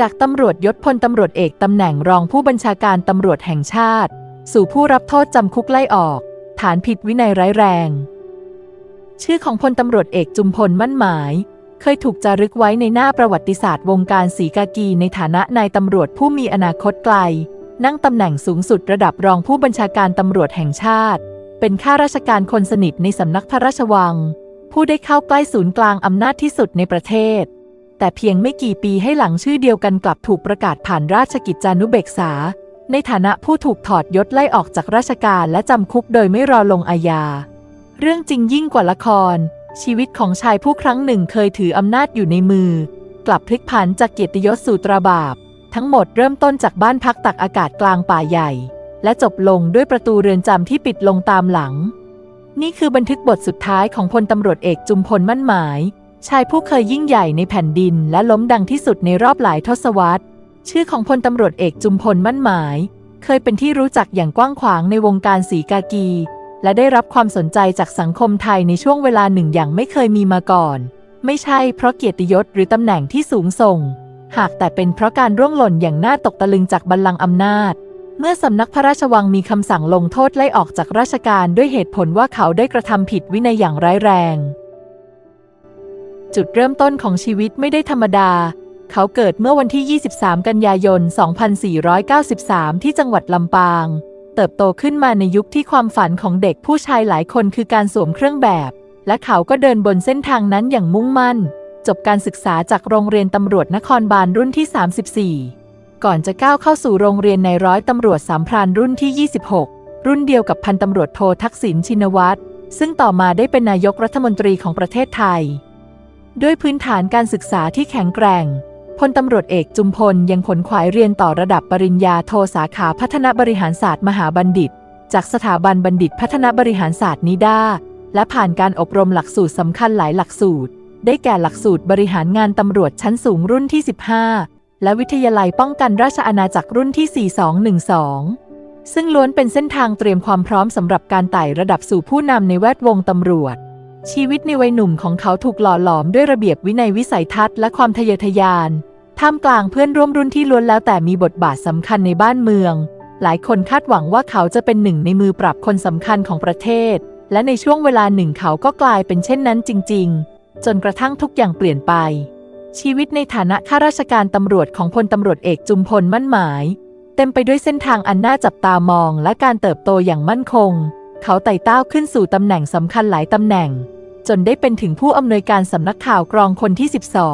จากตำรวจยศพลตำรวจเอกตำแหน่งรองผู้บัญชาการตำรวจแห่งชาติ สู่ผู้รับโทษจำคุกไล่ออก ฐานผิดวินัยร้ายแรง ชื่อของพลตำรวจเอกจุมพลมั่นหมาย เคยถูกจารึกไว้ในหน้าประวัติศาสตร์วงการสีกากีในฐานะนายตำรวจผู้มีอนาคตไกล นั่งตำแหน่งสูงสุดระดับรองผู้บัญชาการตำรวจแห่งชาติ เป็นข้าราชการคนสนิทในสำนักพระราชวัง ผู้ได้เข้าใกล้ศูนย์กลางอำนาจที่สุดในประเทศ แต่เพียงไม่กี่ปีให้หลังชื่อเดียวกันกลับถูกประกาศผ่านราชกิจจานุเบกษา ในฐานะผู้ถูกถอดยศไล่ออกจากราชการและจำคุกโดยไม่รอลงอาญา เรื่องจริงยิ่งกว่าละคร ชีวิตของชายผู้ครั้งหนึ่งเคยถืออำนาจอยู่ในมือ กลับพลิกผันจากเกียรติยศสู่ตราบาป ทั้งหมดเริ่มต้นจากบ้านพักตักอากาศกลางป่าใหญ่ และจบลงด้วยประตูเรือนจำที่ปิดลงตามหลัง นี่คือบันทึกบทสุดท้ายของพลตำรวจเอกจุมพลมั่นหมาย ชายผู้เคยยิ่งใหญ่ในแผ่นดินและล้มดังที่สุดในรอบหลายทศวรรษ ชื่อของพลตำรวจเอกจุมพลมั่นหมาย เคยเป็นที่รู้จักอย่างกว้างขวางในวงการสีกากี และได้รับความสนใจจากสังคมไทยในช่วงเวลาหนึ่งอย่างไม่เคยมีมาก่อน ไม่ใช่เพราะเกียรติยศหรือตำแหน่งที่สูงส่ง หากแต่เป็นเพราะการร่วงหล่นอย่างน่าตกตะลึงจากบัลลังก์อำนาจ เมื่อสำนักพระราชวังมีคำสั่งลงโทษไล่ออกจากราชการด้วยเหตุผลว่าเขาได้กระทำผิดวินัยอย่างร้ายแรง จุดเริ่มต้นของชีวิตไม่ได้ธรรมดา เขาเกิดเมื่อวันที่ 23 กันยายน 2493 ที่จังหวัดลำปาง เติบโตขึ้นมาในยุคที่ความฝันของเด็กผู้ชายหลายคนคือการสวมเครื่องแบบ และเขาก็เดินบนเส้นทางนั้นอย่างมุ่งมั่น จบการศึกษาจากโรงเรียนตำรวจนครบาลรุ่นที่ 34 ก่อนจะก้าวเข้าสู่โรงเรียนในร้อยตำรวจสามพรานรุ่นที่ 26 รุ่นเดียวกับพันตำรวจโททักษิณชินวัตรซึ่งต่อมาได้เป็นนายกรัฐมนตรีของประเทศไทย ด้วยพื้นฐานการศึกษาที่แข็งแกร่งพลตำรวจเอกจุมพลยังขนขวายเรียนต่อระดับปริญญาโทสาขาพัฒนาบริหารศาสตร์มหาบัณฑิต จากสถาบันบัณฑิตพัฒนาบริหารศาสตร์นิด้าและผ่านการอบรมหลักสูตรสำคัญหลายหลักสูตร ได้แก่หลักสูตรบริหารงานตำรวจชั้นสูงรุ่นที่ 15 และวิทยาลัยป้องกันราชอาณาจักรรุ่นที่ 4212 ซึ่งล้วนเป็นเส้นทางเตรียมความพร้อมสำหรับการไต่ระดับสู่ผู้นำในแวดวงตำรวจ ชีวิตในวัยหนุ่มของเขาถูกหล่อหลอมด้วยระเบียบวินัยวิสัยทัศน์และความทะเยอทะยาน ท่ามกลางเพื่อนร่วมรุ่นที่ล้วนแล้วแต่มีบทบาทสำคัญในบ้านเมือง หลายคนคาดหวังว่าเขาจะเป็นหนึ่งในมือปรับคนสำคัญของประเทศ และในช่วงเวลาหนึ่งเขาก็กลายเป็นเช่นนั้นจริง ๆ จนกระทั่งทุกอย่างเปลี่ยนไป ชีวิตในฐานะข้าราชการตำรวจของพลตำรวจเอกจุมพลมั่นหมาย เต็มไปด้วยเส้นทางอันน่าจับตามองและการเติบโตอย่างมั่นคง เขาไต่เต้าขึ้นสู่ตำแหน่งสำคัญหลายตำแหน่ง จนได้เป็นถึงผู้อำนวยการสำนักข่าวกรองคนที่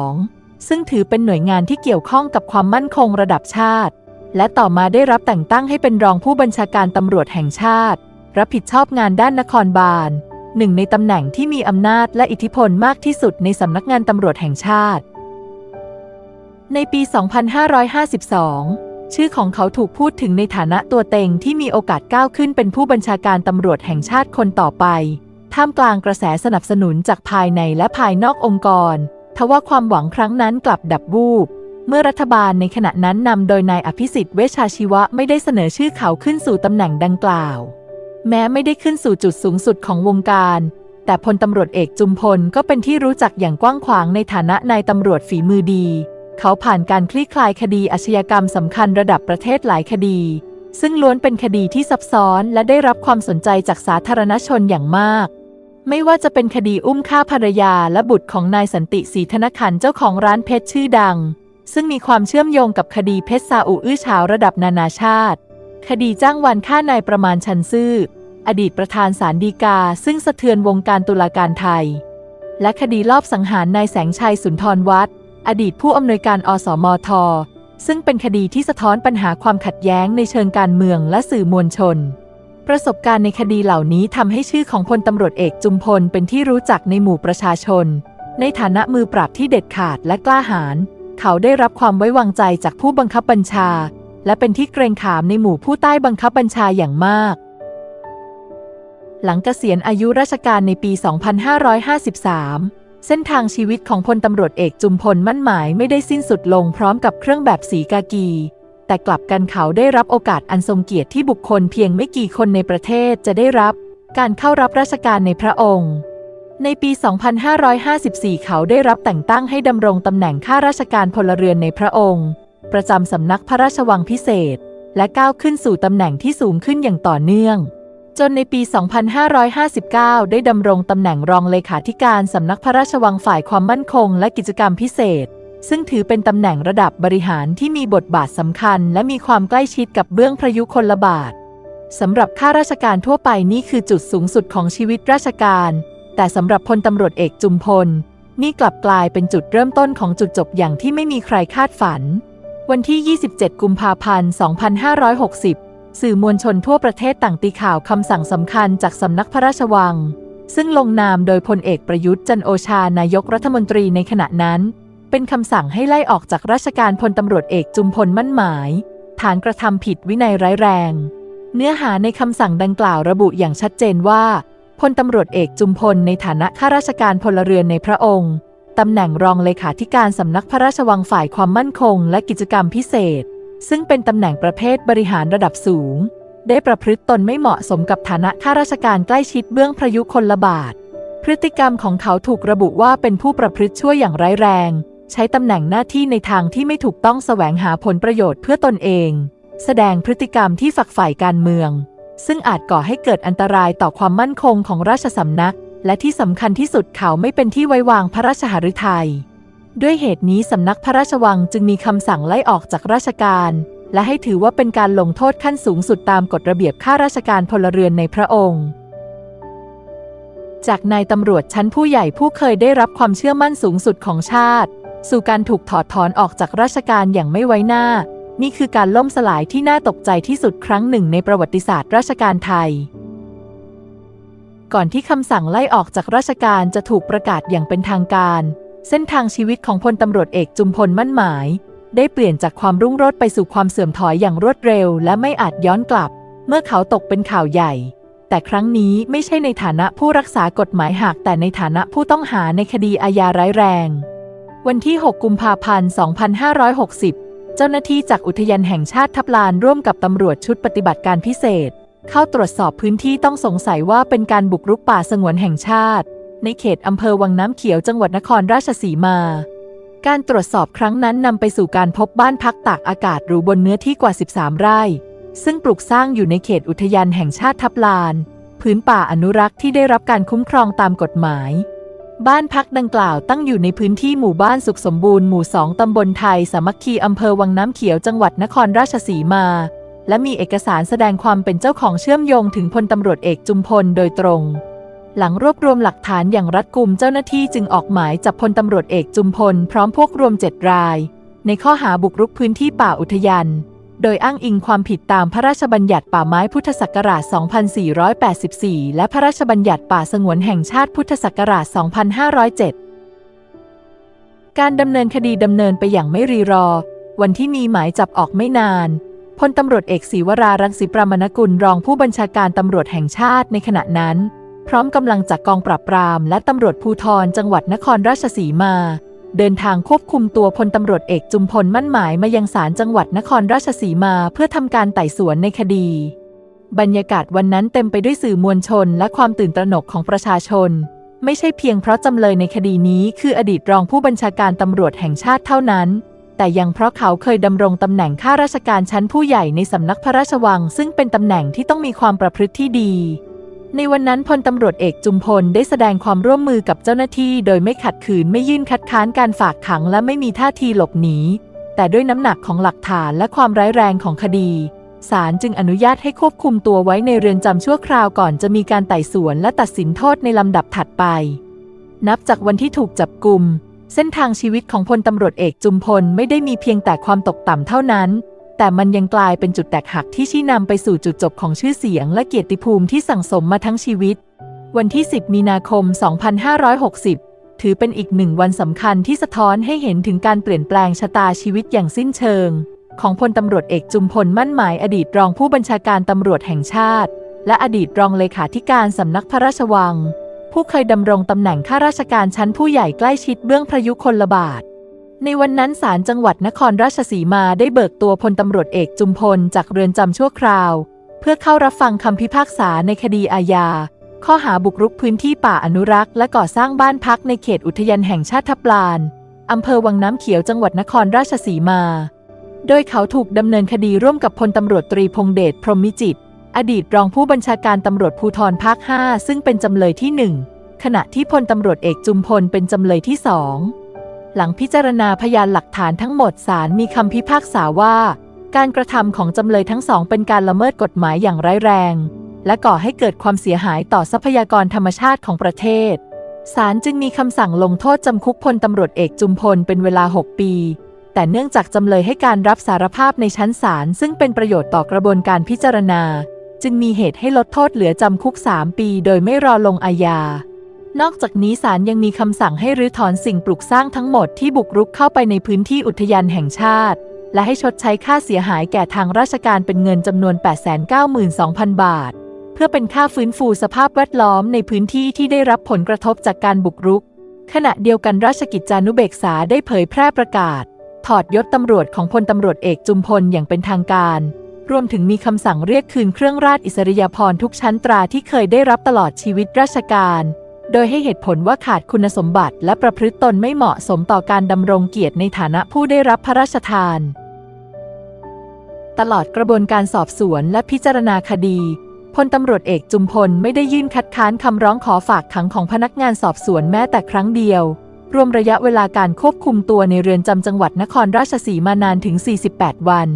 12 ซึ่งถือเป็นหน่วยงานที่เกี่ยวข้องกับความมั่นคงระดับชาติ และต่อมาได้รับแต่งตั้งให้เป็นรองผู้บัญชาการตำรวจแห่งชาติ รับผิดชอบงานด้านนครบาลหนึ่งในตำแหน่งที่มีอำนาจและอิทธิพลมากที่สุดในสำนักงานตำรวจแห่งชาติ ในปี 2552 ชื่อของเขาถูกพูดถึงในฐานะตัวเต็งที่มีโอกาสก้าวขึ้นเป็นผู้บัญชาการตำรวจแห่งชาติคนต่อไป ท่ามกลางกระแสสนับสนุนจากภายในและภายนอกองค์กร ทว่าความหวังครั้งนั้นกลับดับวูบ เมื่อรัฐบาลในขณะนั้นนำโดยนายอภิสิทธิ์เวชชาชีวะไม่ได้เสนอชื่อเขาขึ้นสู่ตำแหน่งดังกล่าว แม้ไม่ได้ขึ้นสู่จุดสูงสุดของวงการ แต่พลตำรวจเอกจุมพลก็เป็นที่รู้จักอย่างกว้างขวางในฐานะนายตำรวจฝีมือดี เขาผ่านการคลี่คลายคดีอาชญากรรมสำคัญระดับประเทศหลายคดีซึ่งล้วนเป็นคดีที่ซับซ้อนและได้รับความสนใจจากสาธารณชนอย่างมาก ไม่ว่าจะเป็นคดีอุ้มฆ่าภรรยาและบุตรของนายสันติศรีธนขันเจ้าของร้านเพชรชื่อดัง ซึ่งมีความเชื่อมโยงกับคดีเพชรซาอุอื้อฉาวระดับนานาชาติ คดีจ้างวันฆ่านายประมาณชันซื่อ อดีตประธานศาลฎีกา ซึ่งสะเทือนวงการตุลาการไทย และคดีลอบสังหารนายแสงชัยสุนทรวัฒน์อดีตผู้อำนวยการอสมทซึ่งเป็นคดีที่สะท้อนปัญหาความขัดแย้งในเชิงการเมืองและสื่อมวลชน ประสบการณ์ในคดีเหล่านี้ทำให้ชื่อของพลตำรวจเอกจุมพลเป็นที่รู้จักในหมู่ประชาชน ในฐานะมือปราบที่เด็ดขาดและกล้าหาญเขาได้รับความไว้วางใจจากผู้บังคับบัญชา และเป็นที่เกรงขามในหมู่ผู้ใต้บังคับบัญชาอย่างมาก หลังเกษียณอายุราชการในปี 2553เส้นทางชีวิตของพลตำรวจเอกจุมพลมั่นหมายไม่ได้สิ้นสุดลงพร้อมกับเครื่องแบบสีกากี แต่กลับกันเขาได้รับโอกาสอันทรงเกียรติที่บุคคลเพียงไม่กี่คนในประเทศจะได้รับการเข้ารับราชการในพระองค์ ในปี 2554 เขาได้รับแต่งตั้งให้ดำรงตำแหน่งข้าราชการพลเรือนในพระองค์ ประจำสำนักพระราชวังพิเศษ และก้าวขึ้นสู่ตำแหน่งที่สูงขึ้นอย่างต่อเนื่อง จนในปี 2559 ได้ดำรงตำแหน่งรองเลขาธิการสำนักพระราชวังฝ่ายความมั่นคง และกิจกรรมพิเศษ ซึ่งถือเป็นตำแหน่งระดับบริหารที่มีบทบาทสำคัญ และมีความใกล้ชิดกับเบื้องพระยุคลบาทสำหรับข้าราชการทั่วไปนี่คือจุดสูงสุดของชีวิตราชการ แต่สำหรับพลตำรวจเอกจุมพล นี่กลับกลายเป็นจุดเริ่มต้นของจุดจบอย่างที่ไม่มีใครคาดฝัน วันที่ 27 กุมภาพันธ์ 2560 สื่อมวลชนทั่วประเทศต่างตีข่าวคำสั่งสำคัญจากสำนักพระราชวัง ซึ่งลงนามโดยพลเอกประยุทธ์จันโอชานายกรัฐมนตรีในขณะนั้น เป็นคำสั่งให้ไล่ออกจากราชการพลตำรวจเอกจุมพลมั่นหมาย ฐานกระทำผิดวินัยร้ายแรง เนื้อหาในคำสั่งดังกล่าวระบุอย่างชัดเจนว่าพลตำรวจเอกจุมพลในฐานะข้าราชการพลเรือนในพระองค์ตำแหน่งรองเลขาธิการสำนักพระราชวังฝ่ายความมั่นคง และกิจกรรมพิเศษ ซึ่งเป็นตำแหน่งประเภทบริหารระดับสูง ได้ประพฤติตนไม่เหมาะสมกับฐานะข้าราชการใกล้ชิดเบื้องพระยุคลบาท พฤติกรรมของเขาถูกระบุว่าเป็นผู้ประพฤติชั่วอย่างร้ายแรง ใช้ตำแหน่งหน้าที่ในทางที่ไม่ถูกต้องแสวงหาผลประโยชน์เพื่อตนเอง แสดงพฤติกรรมที่ฝักใฝ่การเมือง ซึ่งอาจก่อให้เกิดอันตรายต่อความมั่นคงของราชสำนัก และที่สำคัญที่สุดเขาไม่เป็นที่ไว้วางพระราชหฤทัยด้วยเหตุนี้สำนักพระราชวังจึงมีคำสั่งไล่ออกจากราชการ และให้ถือว่าเป็นการลงโทษขั้นสูงสุดตามกฎระเบียบข้าราชการพลเรือนในพระองค์จากนายตำรวจชั้นผู้ใหญ่ผู้เคยได้รับความเชื่อมั่นสูงสุดของชาติ สู่การถูกถอดถอนออกจากราชการอย่างไม่ไว้หน้า นี่คือการล่มสลายที่น่าตกใจที่สุดครั้งหนึ่งในประวัติศาสตร์ราชการไทย ก่อนที่คำสั่งไล่ออกจากราชการจะถูกประกาศอย่างเป็นทางการ เส้นทางชีวิตของพลตำรวจเอกจุมพลมั่นหมาย ได้เปลี่ยนจากความรุ่งโรจน์ไปสู่ความเสื่อมถอยอย่างรวดเร็ว และไม่อาจย้อนกลับ เมื่อเขาตกเป็นข่าวใหญ่แต่ครั้งนี้ไม่ใช่ในฐานะผู้รักษากฎหมายหากแต่ในฐานะผู้ต้องหาในคดีอาญาร้ายแรง วันที่ 6 กุมภาพันธ์ 2560 เจ้าหน้าที่จากอุทยานแห่งชาติทับลานร่วมกับตำรวจชุดปฏิบัติการพิเศษ เข้าตรวจสอบพื้นที่ต้องสงสัยว่าเป็นการบุกรุกป่าสงวนแห่งชาติ ในเขตอำเภอวังน้ำเขียวจังหวัดนครราชสีมา การตรวจสอบครั้งนั้นนำไปสู่การพบบ้านพักตากอากาศหรูบนเนื้อที่กว่า 13 ไร่ ซึ่งปลูกสร้างอยู่ในเขตอุทยานแห่งชาติทับลาน พื้นป่าอนุรักษ์ที่ได้รับการคุ้มครองตามกฎหมาย บ้านพักดังกล่าวตั้งอยู่ในพื้นที่หมู่บ้านสุขสมบูรณ์หมู่สองตำบลไทย สามัคคีอำเภอวังน้ำเขียวจังหวัดนครราชสีมา และมีเอกสารแสดงความเป็นเจ้าของเชื่อมโยงถึงพลตำรวจเอกจุมพลโดยตรง หลังรวบรวมหลักฐานอย่างรัดกุมเจ้าหน้าที่จึงออกหมายจับพลตำรวจเอกจุมพลพร้อมพวกรวมเจ็ดราย ในข้อหาบุกรุกพื้นที่ป่าอุทยาน โดยอ้างอิงความผิดตามพระราชบัญญัติป่าไม้พุทธศักราช 2484 และพระราชบัญญัติป่าสงวนแห่งชาติพุทธศักราช 2507 การดำเนินคดีดำเนินไปอย่างไม่รีรอ วันที่มีหมายจับออกไม่นานพลตำรวจเอกศรีวรารังสีปรมณกุลรองผู้บัญชาการตำรวจแห่งชาติในขณะนั้น พร้อมกำลังจากกองปราบปราม และตำรวจภูธรจังหวัดนครราชสีมา เดินทางควบคุมตัวพลตำรวจเอกจุมพลมั่นหมายมายังศาลจังหวัดนครราชสีมาเพื่อทำการไต่สวนในคดี บรรยากาศวันนั้นเต็มไปด้วยสื่อมวลชนและความตื่นตระหนกของประชาชน ไม่ใช่เพียงเพราะจำเลยในคดีนี้คืออดีตรองผู้บัญชาการตำรวจแห่งชาติเท่านั้น แต่ยังเพราะเขาเคยดำรงตำแหน่งข้าราชการชั้นผู้ใหญ่ในสำนักพระราชวัง ซึ่งเป็นตำแหน่งที่ต้องมีความประพฤติที่ดี ในวันนั้นพลตำรวจเอกจุมพลได้แสดงความร่วมมือกับเจ้าหน้าที่โดยไม่ขัดขืนไม่ยื่นคัดค้านการฝากขังและไม่มีท่าทีหลบหนี แต่ด้วยน้ำหนักของหลักฐานและความร้ายแรงของคดีศาลจึงอนุญาตให้ควบคุมตัวไว้ในเรือนจำชั่วคราวก่อนจะมีการไต่สวนและตัดสินโทษในลำดับถัดไป นับจากวันที่ถูกจับกุมเส้นทางชีวิตของพลตำรวจเอกจุมพลไม่ได้มีเพียงแต่ความตกต่ำเท่านั้น แต่มันยังกลายเป็นจุดแตกหักที่ชี้นำไปสู่จุดจบของชื่อเสียงและเกียรติภูมิที่สั่งสมมาทั้งชีวิต วันที่ 10 มีนาคม 2560 ถือเป็นอีกหนึ่งวันสำคัญที่สะท้อนให้เห็นถึงการเปลี่ยนแปลงชะตาชีวิตอย่างสิ้นเชิง ของพลตำรวจเอกจุมพลมั่นหมายอดีตรองผู้บัญชาการตำรวจแห่งชาติ และอดีตรองเลขาธิการสำนักพระราชวัง ผู้เคยดำรงตำแหน่งข้าราชการชั้นผู้ใหญ่ใกล้ชิดเบื้องพระยุคลบาท ในวันนั้นศาลจังหวัดนครราชสีมาได้เบิกตัวพลตำรวจเอกจุมพลจากเรือนจำชั่วคราว เพื่อเข้ารับฟังคำพิพากษาในคดีอาญา ข้อหาบุกรุกพื้นที่ป่าอนุรักษ์ และก่อสร้างบ้านพักในเขตอุทยานแห่งชาติทับลานอำเภอวังน้ำเขียวจังหวัดนครราชสีมา โดยเขาถูกดำเนินคดีร่วมกับพลตำรวจตรีพงเดชพรหมมิจิต อดีตรองผู้บัญชาการตำรวจภูธรภาค 5 ซึ่งเป็นจำเลยที่ 1 ขณะที่พลตำรวจเอกจุมพลเป็นจำเลยที่2 หลังพิจารณาพยานหลักฐานทั้งหมดศาลมีคำพิพากษาว่า การกระทำของจำเลยทั้งสองเป็นการละเมิดกฎหมายอย่างร้ายแรง และก่อให้เกิดความเสียหายต่อทรัพยากรธรรมชาติของประเทศศาลจึงมีคำสั่งลงโทษจำคุกพลตำรวจเอกจุมพลเป็นเวลา 6 ปี แต่เนื่องจากจำเลยให้การรับสารภาพในชั้นศาลซึ่งเป็นประโยชน์ต่อกระบวนการพิจารณา จึงมีเหตุให้ลดโทษเหลือจำคุก 3 ปี โดยไม่รอลงอาญา นอกจากนี้ศาลยังมีคำสั่งให้รื้อถอนสิ่งปลูกสร้างทั้งหมดที่บุกรุกเข้าไปในพื้นที่อุทยานแห่งชาติ และให้ชดใช้ค่าเสียหายแก่ทางราชการเป็นเงินจำนวน 892,000 บาท เพื่อเป็นค่าฟื้นฟูสภาพแวดล้อมในพื้นที่ที่ได้รับผลกระทบจากการบุกรุก ขณะเดียวกันราชกิจจานุเบกษาได้เผยแพร่ประกาศ ถอดยศตำรวจของพลตำรวจเอกจุมพลอย่างเป็นทางการ รวมถึงมีคำสั่งเรียกคืนเครื่องราชอิสริยาภรณ์ทุกชั้นตราที่เคยได้รับตลอดชีวิตราชการ โดยให้เหตุผลว่าขาดคุณสมบัติและประพฤติตนไม่เหมาะสมต่อการดำรงเกียรติในฐานะผู้ได้รับพระราชทาน ตลอดกระบวนการสอบสวนและพิจารณาคดีพลตำรวจเอกจุมพลไม่ได้ยื่นคัดค้านคำร้องขอฝากขังของพนักงานสอบสวนแม้แต่ครั้งเดียว รวมระยะเวลาการควบคุมตัวในเรือนจำจังหวัดนครราชสีมานานถึง 48 วัน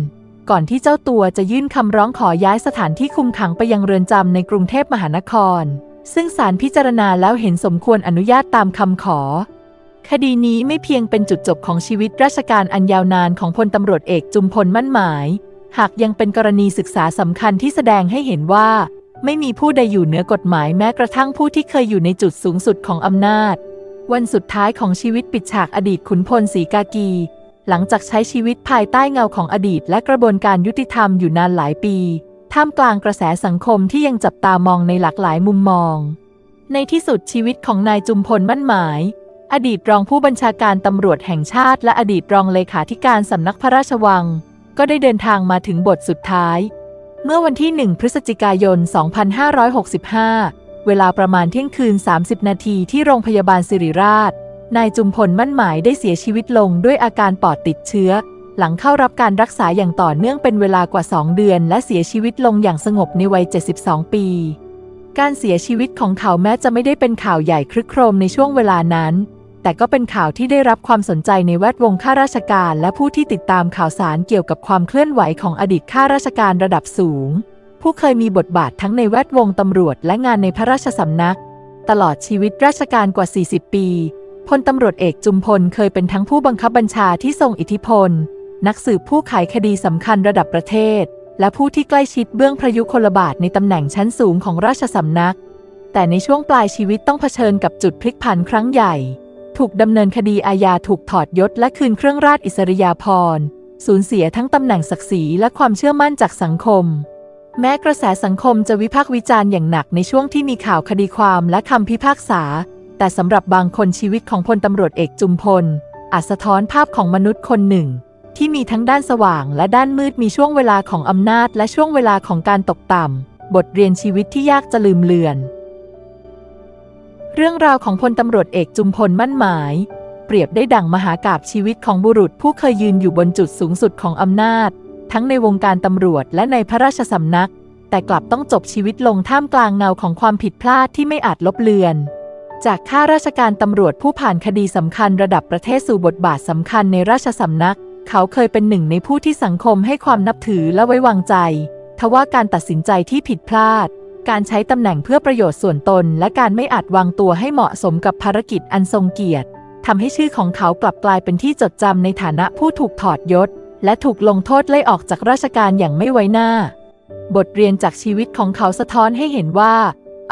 ก่อนที่เจ้าตัวจะยื่นคำร้องขอย้ายสถานที่คุมขังไปยังเรือนจำในกรุงเทพมหานคร ซึ่งศาลพิจารณาแล้วเห็นสมควรอนุญาตตามคำขอ คดีนี้ไม่เพียงเป็นจุดจบของชีวิตราชการอันยาวนานของพลตำรวจเอกจุมพลมั่นหมาย หากยังเป็นกรณีศึกษาสำคัญที่แสดงให้เห็นว่า ไม่มีผู้ใดอยู่เหนือกฎหมายแม้กระทั่งผู้ที่เคยอยู่ในจุดสูงสุดของอำนาจ วันสุดท้ายของชีวิตปิดฉากอดีตขุนพลศรีกากี หลังจากใช้ชีวิตภายใต้เงาของอดีตและกระบวนการยุติธรรมอยู่นานหลายปี ท่ามกลางกระแสสังคมที่ยังจับตามองในหลากหลายมุมมอง ในที่สุดชีวิตของนายจุมพลมั่นหมาย อดีตรองผู้บัญชาการตำรวจแห่งชาติ และอดีตรองเลขาธิการสำนักพระราชวัง ก็ได้เดินทางมาถึงบทสุดท้าย เมื่อวันที่ 1 พฤศจิกายน 2565 เวลาประมาณเที่ยงคืน 30 นาทีที่โรงพยาบาลสิริราช นายจุมพลมั่นหมายได้เสียชีวิตลงด้วยอาการปอดติดเชื้อ หลังเข้ารับการรักษาอย่างต่อเนื่องเป็นเวลากว่า 2 เดือน และเสียชีวิตลงอย่างสงบในวัย 72 ปี การเสียชีวิตของเขาแม้จะไม่ได้เป็นข่าวใหญ่ครึกโครมในช่วงเวลานั้น แต่ก็เป็นข่าวที่ได้รับความสนใจในแวดวงข้าราชการ และผู้ที่ติดตามข่าวสารเกี่ยวกับความเคลื่อนไหวของอดีตข้าราชการระดับสูง ผู้เคยมีบทบาททั้งในแวดวงตำรวจและงานในพระราชสำนัก ตลอดชีวิตราชการกว่า 40 ปีพลตำรวจเอกจุมพลเคยเป็นทั้งผู้บังคับบัญชาที่ทรงอิทธิพล นักสืบผู้ไขคดีสำคัญระดับประเทศ และผู้ที่ใกล้ชิดเบื้องพระยุคลบาทในตำแหน่งชั้นสูงของราชสำนัก แต่ในช่วงปลายชีวิตต้องเผชิญกับจุดพลิกผันครั้งใหญ่ ถูกดำเนินคดีอาญาถูกถอดยศและคืนเครื่องราชอิสริยาภรณ์สูญเสียทั้งตำแหน่งศักดิ์ศรีและความเชื่อมั่นจากสังคม แม้กระแสสังคมจะวิพากษ์วิจารณ์อย่างหนักในช่วงที่มีข่าวคดีความและคำพิพากษา แต่สำหรับบางคนชีวิตของพลตำรวจเอกจุมพลอาจสะท้อนภาพของมนุษย์คนหนึ่ง ที่มีทั้งด้านสว่างและด้านมืดมีช่วงเวลาของอำนาจและช่วงเวลาของการตกต่ำ บทเรียนชีวิตที่ยากจะลืมเลือน เรื่องราวของพลตำรวจเอกจุมพลมั่นหมาย เปรียบได้ดั่งมหากาบชีวิตของบุรุษผู้เคยยืนอยู่บนจุดสูงสุดของอำนาจ ทั้งในวงการตำรวจและในพระราชสำนัก แต่กลับต้องจบชีวิตลงท่ามกลางเงาของความผิดพลาดที่ไม่อาจลบเลือนจากข้าราชการตำรวจผู้ผ่านคดีสำคัญระดับประเทศสู่บทบาทสำคัญในราชสำนัก เขาเคยเป็นหนึ่งในผู้ที่สังคมให้ความนับถือและไว้วางใจ ทว่าการตัดสินใจที่ผิดพลาด การใช้ตำแหน่งเพื่อประโยชน์ส่วนตน และการไม่อาจวางตัวให้เหมาะสมกับภารกิจอันทรงเกียรติทำให้ชื่อของเขากลับกลายเป็นที่จดจำในฐานะผู้ถูกถอดยศ และถูกลงโทษไล่ออกจากราชการอย่างไม่ไว้หน้า บทเรียนจากชีวิตของเขาสะท้อนให้เห็นว่า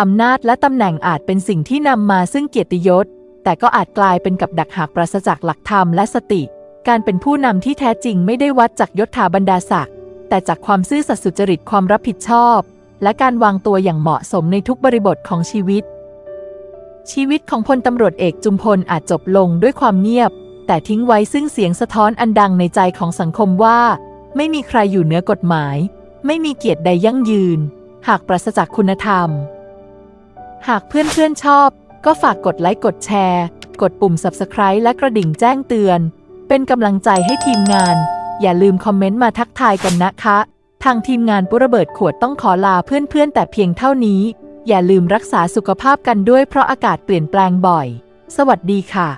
อำนาจและตำแหน่งอาจเป็นสิ่งที่นำมาซึ่งเกียรติยศ แต่ก็อาจกลายเป็นกับดักหากปราศจากหลักธรรมและสติ การเป็นผู้นำที่แท้จริงไม่ได้วัดจากยศถาบรรดาศักดิ์แต่จากความซื่อสัตย์สุจริตความรับผิดชอบ และการวางตัวอย่างเหมาะสมในทุกบริบทของชีวิต ชีวิตของพลตำรวจเอกจุมพลอาจจบลงด้วยความเงียบ แต่ทิ้งไว้ซึ่งเสียงสะท้อนอันดังในใจของสังคมว่า ไม่มีใครอยู่เหนือกฎหมาย ไม่มีเกียรติใดยั่งยืน หากปราศจากคุณธรรม หากเพื่อนๆชอบ ก็ฝากกดไลค์กดแชร์ กดปุ่ม Subscribe และกระดิ่งแจ้งเตือน เป็นกำลังใจให้ทีมงาน อย่าลืมคอมเมนต์มาทักทายกันนะคะ ทางทีมงานปุระเบิดขวดต้องขอลาเพื่อนๆ แต่เพียงเท่านี้ อย่าลืมรักษาสุขภาพกันด้วยเพราะอากาศเปลี่ยนแปลงบ่อย สวัสดีค่ะ